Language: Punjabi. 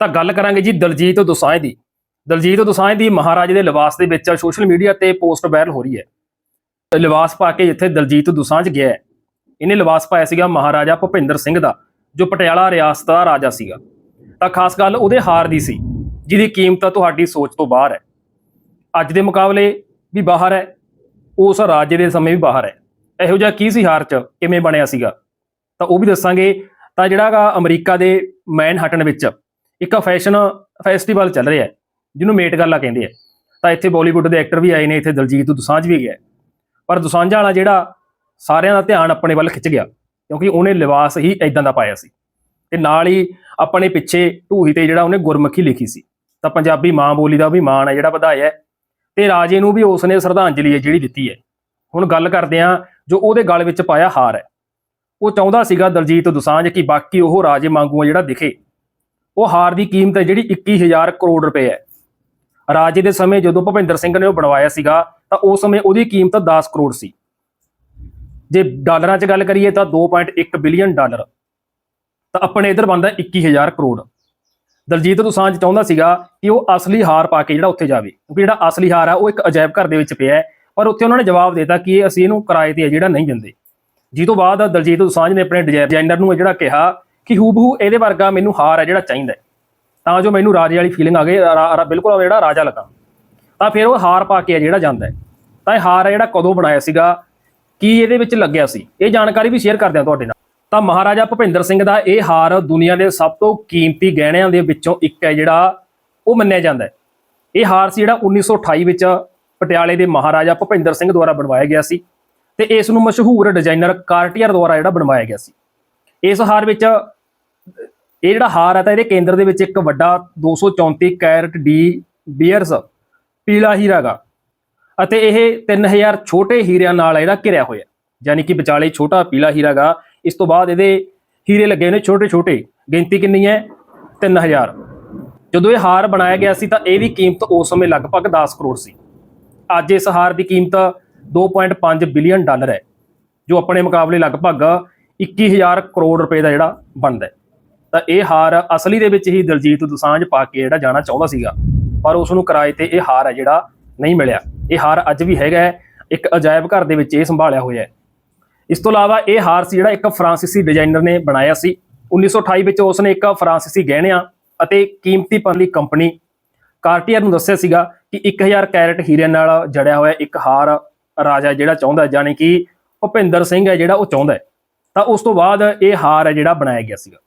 ਤਾਂ ਗੱਲ ਕਰਾਂਗੇ ਜੀ ਦਲਜੀਤ ਦੋਸਾਂਝ ਦੀ। ਦਲਜੀਤ ਦੋਸਾਂਝ ਦੀ ਮਹਾਰਾਜ ਦੇ ਲਿਬਾਸ ਦੇ ਵਿੱਚ ਸੋਸ਼ਲ ਮੀਡੀਆ ਤੇ ਪੋਸਟ ਵਾਇਰਲ ਹੋ ਰਹੀ ਹੈ। ਤੇ ਲਿਬਾਸ ਪਾ ਕੇ ਜਿੱਥੇ ਦਲਜੀਤ ਦੋਸਾਂਝ ਗਿਆ ਹੈ, ਇਹਨੇ ਲਿਬਾਸ ਪਾਇਆ ਸੀਗਾ ਮਹਾਰਾਜਾ ਭੁਪਿੰਦਰ ਸਿੰਘ ਦਾ ਜੋ ਪਟਿਆਲਾ ਰਿਆਸਤ ਦਾ ਰਾਜਾ ਸੀਗਾ। ਤਾਂ ਖਾਸ ਗੱਲ ਉਹਦੇ ਹਾਰ ਦੀ ਸੀ ਜਿਹਦੀ ਕੀਮਤ ਤੁਹਾਡੀ ਸੋਚ ਤੋਂ ਬਾਹਰ ਹੈ। ਅੱਜ ਦੇ ਮੁਕਾਬਲੇ ਵੀ ਬਾਹਰ ਹੈ ਉਸ ਰਾਜੇ ਦੇ ਸਮੇਂ ਵੀ ਬਾਹਰ ਹੈ। ਇਹੋ ਜਿਹਾ ਕੀ ਸੀ ਹਾਰ ਚ ਕਿਵੇਂ ਬਣਿਆ ਸੀਗਾ? ਤਾਂ ਉਹ ਵੀ ਦੱਸਾਂਗੇ। ਤਾਂ ਜਿਹੜਾਗਾ ਅਮਰੀਕਾ ਦੇ ਮੈਨਹਟਨ ਵਿੱਚ ਇੱਕ ਫੈਸ਼ਨ ਫੈਸਟੀਵਲ ਚੱਲ ਰਿਹਾ ਜਿਹਨੂੰ ਮੇਟ ਗੱਲਾਂ ਕਹਿੰਦੇ ਆ। ਤਾਂ ਇੱਥੇ ਬਾਲੀਵੁੱਡ ਦੇ ਐਕਟਰ ਵੀ ਆਏ ਨੇ, ਇੱਥੇ ਦਲਜੀਤ ਦੁਸਾਂਝ ਵੀ ਗਿਆ ਪਰ ਦੋਸਾਂਝਾ ਵਾਲਾ ਜਿਹੜਾ ਸਾਰਿਆਂ ਦਾ ਧਿਆਨ ਆਪਣੇ ਵੱਲ ਖਿੱਚ ਗਿਆ, ਕਿਉਂਕਿ ਉਹਨੇ ਲਿਬਾਸ ਹੀ ਇਦਾਂ ਦਾ ਪਾਇਆ ਸੀ। ਤੇ ਨਾਲ ਹੀ ਆਪਣੇ ਪਿੱਛੇ ਢੂਹੀ ਤੇ ਜਿਹੜਾ ਉਹਨੇ ਗੁਰਮੁਖੀ ਲਿਖੀ ਸੀ। ਤਾਂ ਪੰਜਾਬੀ ਮਾਂ ਬੋਲੀ ਦਾ ਵੀ ਮਾਣ ਹੈ ਜਿਹੜਾ ਵਧਾਇਆ ਹੈ। ਤੇ ਰਾਜੇ ਨੂੰ ਵੀ ਉਸਨੇ ਸ਼ਰਧਾਂਜਲੀ ਹੈ ਜਿਹੜੀ ਦਿੱਤੀ ਹੈ। ਹੁਣ ਗੱਲ ਕਰਦੇ ਆ ਜੋ ਉਹਦੇ ਗਲ ਵਿੱਚ ਪਾਇਆ ਹਾਰ ਹੈ। ਉਹ ਚਾਹੁੰਦਾ ਸੀਗਾ ਦਲਜੀਤ ਦੁਸਾਂਝ ਕਿ ਬਾਕੀ ਉਹ ਰਾਜੇ ਵਾਂਗੂ ਜਿਹੜਾ ਦਿਖੇ। ਉਹ ਹਾਰ ਦੀ ਕੀਮਤ ਹੈ ਜਿਹੜੀ 21000 ਕਰੋੜ ਰੁਪਏ ਹੈ। ਰਾਜੇ ਦੇ ਸਮੇਂ ਜਦੋਂ ਭੁਪਿੰਦਰ ਸਿੰਘ ਨੇ ਉਹ ਬਣਵਾਇਆ ਸੀਗਾ, ਤਾਂ ਉਸ ਸਮੇਂ ਉਹਦੀ ਕੀਮਤ 10 ਕਰੋੜ ਸੀ। ਜੇ ਡਾਲਰਾਂ 'ਚ ਗੱਲ ਕਰੀਏ ਤਾਂ 2.1 ਬਿਲੀਅਨ ਡਾਲਰ। ਤਾਂ ਆਪਣੇ ਇਧਰ ਬਣਦਾ 21000 ਕਰੋੜ। ਦਲਜੀਤ ਦੁਸਾਂਝ ਚਾਹੁੰਦਾ ਸੀਗਾ ਕਿ ਉਹ ਅਸਲੀ ਹਾਰ ਪਾ ਕੇ ਜਿਹੜਾ ਉੱਥੇ ਜਾਵੇ, ਕਿਉਂਕਿ ਜਿਹੜਾ ਅਸਲੀ ਹਾਰ ਆ, ਉਹ ਇੱਕ ਅਜਾਇਬ ਘਰ ਦੇ ਵਿੱਚ ਪਿਆ ਹੈ। ਪਰ ਉੱਥੇ ਉਹਨਾਂ ਨੇ ਜਵਾਬ ਦਿੱਤਾ ਕਿ ਇਹ ਅਸੀਂ ਇਹਨੂੰ ਕਿਰਾਏ ਤੇ ਹੈ ਜਿਹੜਾ ਨਹੀਂ ਦਿੰਦੇ। ਜੀ ਤੋਂ ਬਾਅਦ ਦਲਜੀਤ ਦੋਸਾਂਝ ਨੇ ਆਪਣੇ ਡਿਜ਼ਾਈਨਰ ਨੂੰ ਇਹ ਜਿਹੜਾ ਕਿਹਾ ਕਿ ਹੂਬਹੂ ਇਹਦੇ ਵਰਗਾ ਮੈਨੂੰ ਹਾਰ ਹੈ ਜਿਹੜਾ ਚਾਹੀਦਾ ਤਾਂ ਜੋ ਮੈਨੂੰ ਰਾਜੇ ਵਾਲੀ ਫੀਲਿੰਗ ਆ ਗਈ ਬਿਲਕੁਲ ਜਿਹੜਾ ਰਾਜਾ ਲੱਗਾ। ਤਾਂ ਫਿਰ ਉਹ ਹਾਰ ਪਾ ਕੇ ਹੈ ਜਿਹੜਾ ਜਾਂਦਾ ਤਾਂ ਇਹ ਹਾਰ ਹੈ ਜਿਹੜਾ ਕਦੋਂ ਬਣਾਇਆ ਸੀਗਾ, ਕੀ ਇਹਦੇ ਵਿੱਚ ਲੱਗਿਆ ਸੀ, ਇਹ ਜਾਣਕਾਰੀ ਵੀ ਸ਼ੇਅਰ ਕਰਦੇ ਹਾਂ ਤੁਹਾਡੇ ਨਾਲ। ਤਾਂ ਮਹਾਰਾਜਾ ਭੁਪਿੰਦਰ ਸਿੰਘ ਦਾ ਇਹ ਹਾਰ ਦੁਨੀਆ ਦੇ ਸਭ ਤੋਂ ਕੀਮਤੀ ਗਹਿਣਿਆਂ ਦੇ ਵਿੱਚੋਂ ਇੱਕ ਹੈ ਜਿਹੜਾ ਉਹ ਮੰਨਿਆ ਜਾਂਦਾ ਇਹ ਹਾਰ ਸੀ ਜਿਹੜਾ 1928 ਵਿੱਚ ਪਟਿਆਲੇ ਦੇ ਮਹਾਰਾਜਾ ਭੁਪਿੰਦਰ ਸਿੰਘ ਦੁਆਰਾ ਬਣਵਾਇਆ ਗਿਆ ਸੀ ਤੇ ਇਸ ਨੂੰ ਮਸ਼ਹੂਰ ਡਿਜ਼ਾਈਨਰ ਕਾਰਟੀਅਰ ਦੁਆਰਾ ਜਿਹੜਾ ਬਣਵਾਇਆ ਗਿਆ ਸੀ। ਇਸ ਹਾਰ ਵਿੱਚ ਇਹ ਜਿਹੜਾ ਹਾਰ ਹੈ ਤਾਂ ਇਹਦੇ ਕੇਂਦਰ ਦੇ ਵਿੱਚ ਇੱਕ ਵੱਡਾ 234 ਕੈਰਟ ਡੀ ਬੀਅਰਸ ਪੀਲਾ ਹੀਰਾ ਗਾ। ਅਤੇ ਇਹ 3000 ਛੋਟੇ ਹੀਰਿਆਂ ਨਾਲ ਇਹਦਾ ਘਿਰਿਆ ਹੋਇਆ ਯਾਨੀ ਕਿ ਵਿਚਾਲੇ ਛੋਟਾ ਪੀਲਾ ਹੀਰਾ ਗਾ। ਇਸ ਤੋਂ ਬਾਅਦ ਇਹਦੇ ਹੀਰੇ ਲੱਗੇ ਨੇ ਛੋਟੇ ਛੋਟੇ। ਗਿਣਤੀ ਕਿੰਨੀ ਹੈ? 3000 ਜਦੋਂ ਇਹ ਹਾਰ ਬਣਾਇਆ ਗਿਆ ਸੀ ਤਾਂ ਇਹਦੀ ਕੀਮਤ ਉਸ ਸਮੇਂ ਲਗਭਗ 10 ਕਰੋੜ ਸੀ। ਅੱਜ ਇਸ ਹਾਰ ਦੀ ਕੀਮਤ 2.5 ਬਿਲੀਅਨ ਡਾਲਰ ਹੈ, ਜੋ ਆਪਣੇ ਮੁਕਾਬਲੇ ਲਗਭਗ 21000 ਕਰੋੜ ਰੁਪਏ ਦਾ ਜਿਹੜਾ ਬਣਦਾ ਹੈ। ਤਾਂ ਇਹ ਹਾਰ ਅਸਲੀ ਦੇ ਵਿੱਚ ਹੀ ਦਲਜੀਤ ਦੁਸਾਂਝ ਪਾ ਕੇ ਜਿਹੜਾ ਜਾਣਾ ਚਾਹੁੰਦਾ ਸੀਗਾ। ਪਰ ਉਸ ਨੂੰ ਕਿਰਾਏ ਤੇ ਇਹ ਹਾਰ ਹੈ ਜਿਹੜਾ ਨਹੀਂ ਮਿਲਿਆ। ਇਹ ਹਾਰ ਅੱਜ ਵੀ ਹੈਗਾ ਹੈ, ਇੱਕ ਅਜਾਇਬ ਘਰ ਦੇ ਵਿੱਚ ਇਹ ਸੰਭਾਲਿਆ ਹੋਇਆ ਹੈ। ਇਸ ਤੋਂ ਇਲਾਵਾ ਇਹ ਹਾਰ ਸੀ ਜਿਹੜਾ ਇੱਕ ਫਰਾਂਸੀਸੀ ਡਿਜ਼ਾਈਨਰ ਨੇ ਬਣਾਇਆ ਸੀ। 1928 ਵਿੱਚ ਉਸ ਨੇ ਇੱਕ ਫਰਾਂਸੀਸੀ ਗਹਿਣਿਆਂ ਅਤੇ ਕੀਮਤੀ ਪਣ ਦੀ ਕੰਪਨੀ ਕਾਰਟੀਅਰ ਨੂੰ ਦੱਸਿਆ ਸੀਗਾ ਕਿ 1000 ਕੈਰਟ ਹੀਰੇ ਨਾਲ ਜੜਿਆ ਹੋਇਆ ਇੱਕ ਹਾਰ ਰਾਜਾ ਜਿਹੜਾ ਚਾਹੁੰਦਾ ਹੈ, ਕਿ ਭੁਪਿੰਦਰ ਸਿੰਘ ਹੈ ਜਿਹੜਾ ਉਹ ਚਾਹੁੰਦਾ ਤਾਂ ਉਸ ਤੋਂ ਬਾਅਦ ਇਹ ਹਾਰ ਹੈ ਜਿਹੜਾ ਬਣਾਇਆ ਗਿਆ ਸੀਗਾ।